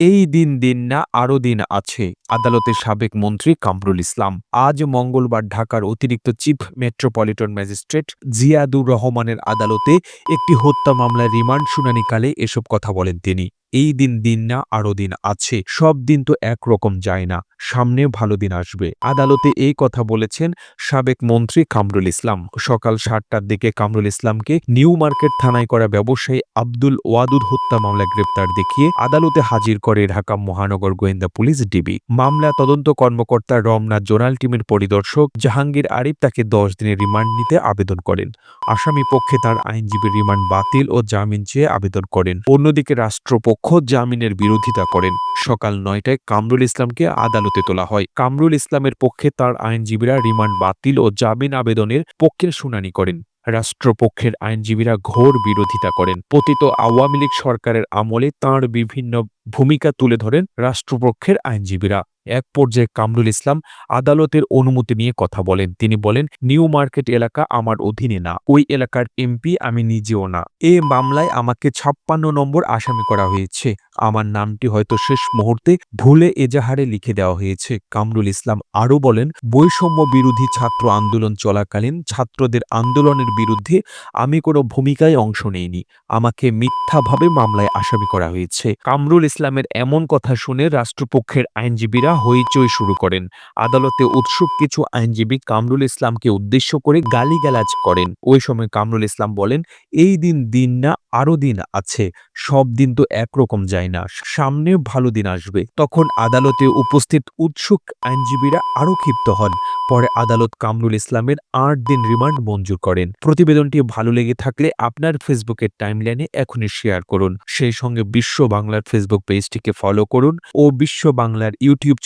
এই দিন দিন না আরও দিন আছে, আদালতের সাবেক মন্ত্রী কামরুল ইসলাম। আজ মঙ্গলবার ঢাকার অতিরিক্ত চিফ মেট্রোপলিটন ম্যাজিস্ট্রেট জিয়াদুর রহমানের আদালতে একটি হত্যা মামলার রিমান্ড শুনানিকালে এসব কথা বলেন তিনি। এই দিন দিন না আরও দিন আছে। সব দিন তো একরকম যায় না, সামনে ভালো দিন আসবে। আদালতে এই কথা বলেছেন সাবেক মন্ত্রী কামরুল ইসলাম। সকাল সাতটার দিকে কামরুল ইসলামকে নিউ মার্কেট থানায় করা ব্যবসায়ী আব্দুল ওয়াদুদ হত্যা মামলায় গ্রেপ্তার দেখিয়ে আদালতে হাজির করে ঢাকা মহানগর গোয়েন্দা পুলিশ ডিবি। মামলা তদন্ত কর্মকর্তা রমনা জোনাল টিমের পরিদর্শক জাহাঙ্গীর আরিফ তাকে দশ দিনের রিমান্ড নিতে আবেদন করেন। আসামি পক্ষে তার আইনজীবীর রিমান্ড বাতিল ও জামিন চেয়ে আবেদন করেন। অন্যদিকে রাষ্ট্রপক্ষ জামিনের বিরোধিতা করেন। সকাল নয়টায় কামরুল ইসলামকে আদালতে তোলা হয়। কামরুল ইসলামের পক্ষে তার আইনজীবীরা রিমান্ড বাতিল ও জামিন আবেদনের পক্ষে শুনানি করেন। রাষ্ট্রপক্ষের আইনজীবীরা ঘোর বিরোধিতা করেন। পতিত আওয়ামী লীগ সরকারের আমলে তাঁর বিভিন্ন ভূমিকা তুলে ধরেন রাষ্ট্রপক্ষের আইনজীবীরা। এক পর্যায়ে কামরুল ইসলাম আদালতের অনুমতি নিয়ে কথা বলেন। তিনি বলেন, নিউ মার্কেট এলাকা আমার অধীনে না। ওই এলাকার এমপি আমি নিজেও না। এ মামলায় আমাকে ছাপ্পান্ন নম্বর আসামি করা হয়েছে। আমার নামটি হয়তো শেষ মুহূর্তে ভুলে এজাহারে লিখে দেওয়া হয়েছে। কামরুল ইসলাম আরও বলেন, বৈষম্য বিরোধী ছাত্র আন্দোলন চলাকালীন ছাত্রদের আন্দোলনের বিরুদ্ধে আমি কোনো ভূমিকায় অংশ নেইনি। আমাকে মিথ্যাভাবে মামলায় আসামি করা হয়েছে। কামরুল ইসলামের এমন কথা শুনে রাষ্ট্রপক্ষের আইনজীবীরা হইচই শুরু করেন। আদালতে উৎসুক কিছু আইনজীবী কামরুল ইসলামকে উদ্দেশ্য করে গালিগালাজ করেন। ওই সময় কামরুল ইসলাম বলেন, এই দিন দিন না আরও দিন আছে। সব দিন তো একরকম যায় না। সামনে ভালো দিন আসবে। তখন আদালতে উপস্থিত উৎসুক আইনজীবীরা আরও ক্ষিপ্ত হন। পরে আদালত কামরুল ইসলামের আট দিন রিমান্ড মঞ্জুর করেন। প্রতিবেদনটি ভালো লেগে থাকলে আপনার ফেসবুকের টাইমলাইনে এখনই শেয়ার করুন। সেই সঙ্গে বিশ্ব বাংলার ফেসবুক পেজটিকে ফলো করুন ও বিশ্ব বাংলার ইউটিউব